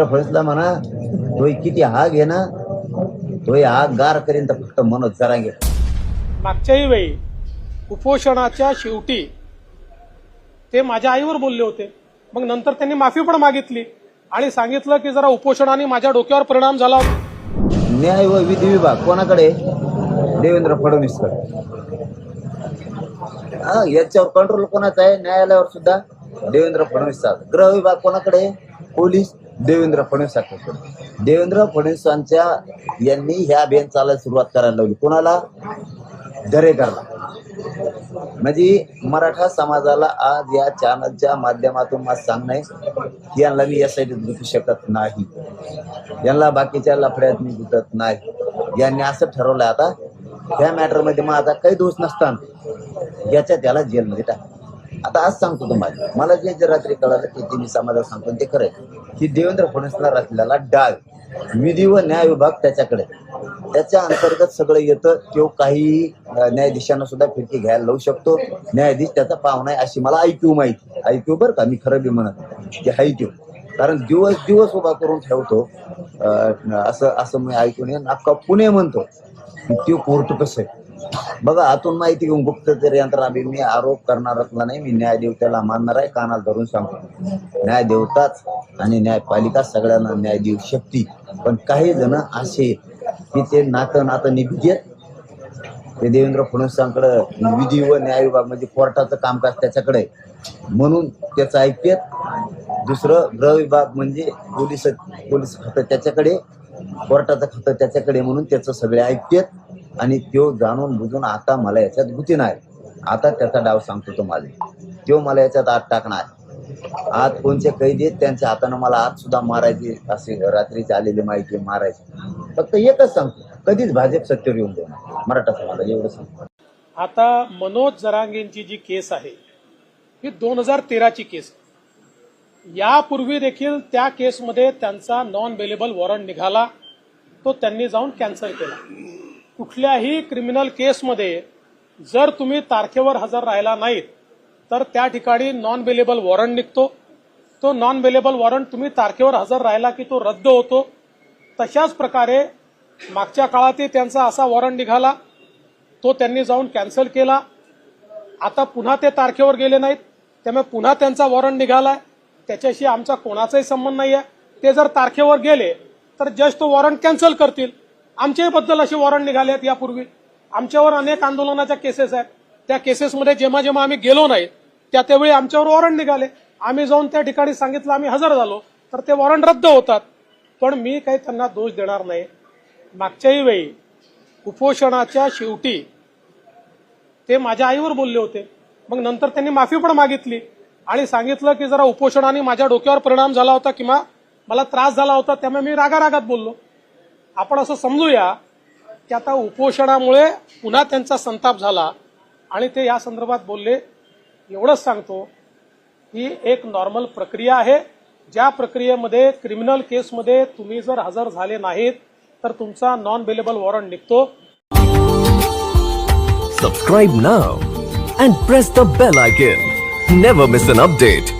देवेंद्र फडणवीसला म्हणा तो किती आग आहे ना तो आग गार करीन तर फक्त मनोज जरांगे मागच्याही वेळी उपोषणाच्या शेवटी ते माझ्या आईवर बोलले होते. मग नंतर त्यांनी माफी पण मागितली आणि सांगितलं की जरा उपोषणाने माझ्या डोक्यावर परिणाम झाला होता. न्याय व विधी विभाग कोणाकडे? देवेंद्र फडणवीसकडे. हा याच्यावर कंट्रोल कोणाचा आहे? न्यायालयावर सुद्धा. देवेंद्र फडणवीसचा गृह विभाग कोणाकडे? पोलीस देवेंद्र फडणवीसाकडे देवेंद्र फडणवीसांच्या यांनी ह्या अभियान चालायला सुरुवात करायला लावली. कोणाला? दरेकरला. म्हणजे मराठा समाजाला आज या चॅनलच्या माध्यमातून मला सांगणं आहे की यांना मी यासाठी गुंतू शकत नाही. यांना बाकीच्या लफड्यात मी गुंतत नाही. यांनी असं ठरवलं आता ह्या मॅटरमध्ये माझा काही दोष नसताना याच्या त्याला जेलमध्ये टाक. आता आज सांगतो तुम्हाला. मला जे जे रात्री कळालं ते ते मी समाजाला सांगतो आणि ते खरं की देवेंद्र फडणवीसला रचलेला डाग विधी व न्याय विभाग त्याच्याकडे. त्याच्या अंतर्गत सगळं येतं तो काही न्यायाधीशांना सुद्धा फिरकी घ्यायला लावू शकतो. न्यायाधीश त्याचा पाहुणा आहे अशी मला ऐक्यू माहिती ऐक्यू बरं का? मी खरं बी म्हणत की ऐक्यू कारण दिवस दिवस उभा करून ठेवतो. असं असं मी ऐकून येईन. अख्खा पुणे म्हणतो. की ते कोर्ट कसं आहे? बघा आतून माहिती घेऊन गुप्तचर यंत्रणा मी आरोप करणारच नाही मी न्याय न्यायदेवतेला मानणार आहे कानाला धरून सांगतो. न्यायदेवताच आणि न्यायपालिका सगळ्यांना न्याय देऊ शकते पण काही जण असे की ते नातं नातं निभिजेत ते देवेंद्र फडणवीसांकडं विधी व न्याय विभाग म्हणजे कोर्टाचं कामकाज त्याच्याकडे म्हणून त्याचं ऐकत दुसरं गृह विभाग म्हणजे पोलीस पोलीस खातं त्याच्याकडे कोर्टाचं खातं त्याच्याकडे म्हणून त्याचं सगळे ऐकत आणि तो जाणून बुजून आता मला याच्यात गुती नाही. आता त्याचा डाव सांगतो तुम्हाला. तो मला याच्यात आत टाकणार. आत कोणचे कैदी आहेत त्यांच्या हातानं मला आत सुद्धा मारायची असे रात्रीची आलेली माहिती मारायची. फक्त एकच सांगतो. कधीच भाजप सत्तेवर येऊन देणार मराठा समाजाला एवढं सांगतो. आता मनोज जरांगेंची जी केस आहे ही दोन हजार तेराची केस यापूर्वी देखील त्या केसमध्ये त्यांचा नॉन बेलेबल वॉरंट निघाला तो त्यांनी जाऊन कॅन्सल केला. कुठल्याही क्रिमिनल केसमध्ये जर तुम्ही तारखेवर हजर राहिला नाहीत तर त्या ठिकाणी नॉन बेलेबल वॉरंट निघतो. तो नॉन बेलेबल वॉरंट तुम्ही तारखेवर हजर राहिला की तो रद्द होतो. तशाच प्रकारे मागच्या काळातही त्यांचा असा वॉरंट निघाला. तो त्यांनी जाऊन कॅन्सल केला. आता पुन्हा ते तारखेवर गेले नाहीत. त्यामुळे पुन्हा त्यांचा वॉरंट निघालाय. त्याच्याशी आमचा कोणाचाही संबंध नाही आहे ते जर तारखेवर गेले तर जस्ट तो वॉरंट कॅन्सल करतील. आमच्याबद्दल असे वॉरंट निघाले आहेत यापूर्वी. आमच्यावर अनेक आंदोलनाच्या केसेस आहेत. त्या केसेसमध्ये जेव्हा जेव्हा आम्ही गेलो नाही त्या त्यावेळी आमच्यावर वॉरंट निघाले. आम्ही जाऊन त्या ठिकाणी सांगितलं आम्ही हजर झालो. तर ते वॉरंट रद्द होतात. पण मी काही त्यांना दोष देणार नाही. मागच्याही वेळी उपोषणाच्या शेवटी ते माझ्या आईवर बोलले होते. मग नंतर त्यांनी माफी पण मागितली आणि सांगितलं की जरा उपोषणाने माझ्या डोक्यावर परिणाम झाला होता किंवा मला त्रास झाला होता त्यामुळे मी रागारागात बोललो. आपण असं समजूया की आता उपोषणामुळे पुन्हा त्यांचा संताप झाला आणि ते या संदर्भात बोलले एवढंच सांगतो ही एक नॉर्मल प्रक्रिया आहे. ज्या प्रक्रियेमध्ये क्रिमिनल केसमध्ये तुम्ही जर हजर झाले नाहीत तर तुमचा नॉन बेलेबल वॉरंट निघतो. Subscribe now and press the bell icon never miss an update